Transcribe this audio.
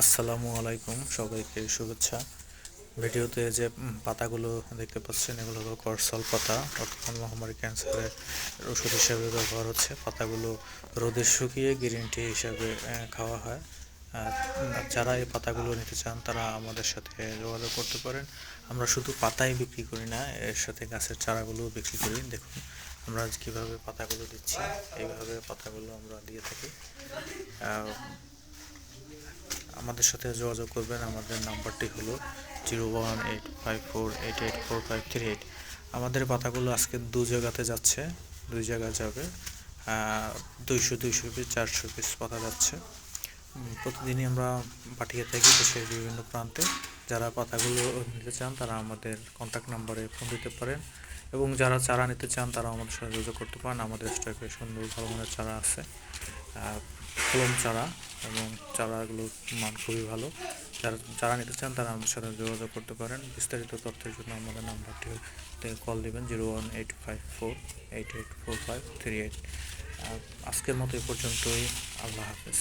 আসসালামু আলাইকুম সবাইকে শুভেচ্ছা। ভিডিওতে যে পাতাগুলো দেখতে পাচ্ছেন, এগুলো হলো করসল পাতা বর্তমান মহামারী ক্যান্সারের ওষুধ হিসেবে ব্যবহার হচ্ছে। পাতাগুলো রোদে শুকিয়ে গ্রিন টি হিসাবে খাওয়া হয়। আর যারা এই পাতাগুলো নিতে চান, তারা আমাদের সাথে যোগাযোগ করতে পারেন। আমরা শুধু পাতাই বিক্রি করি না, এর সাথে গাছের চারাগুলোও বিক্রি করি। দেখুন, আমরা কীভাবে পাতাগুলো দিচ্ছি, এইভাবে পাতাগুলো আমরা দিয়ে থাকি। আমাদের সাথে যোগাযোগ করবেন। আমাদের নাম্বারটি হলো zero one eight five four eight eight four five three eight. আমাদের পাতাগুলো আজকে দু জায়গাতে যাচ্ছে, দুই জায়গায় যাবে। দুইশো দুইশো পিস, চারশো পিস পাতা যাচ্ছে। প্রতিদিনই আমরা পাঠিয়ে থাকি দেশের বিভিন্ন প্রান্তে। যারা পাতাগুলো নিতে চান, তারা আমাদের কন্ট্যাক্ট নাম্বারে ফোন দিতে পারেন। এবং যারা চারা নিতে চান তারা আমাদের সাথে যোগাযোগ করতে পারেন। আমাদের স্টকে সুন্দর ভালো চারা আছে। কলম চারা। এবং চারাগুলোর মান খুবই ভালো। যারা যারা নিতে চান তারা আমাদের সাথে যোগাযোগ করতে পারেন। বিস্তারিত তথ্যের জন্য আমাদের নাম্বারটি কল দেবেন zero one eight five four eight eight four five three eight. আজকের মতো এ পর্যন্তই। আল্লাহ হাফেজ।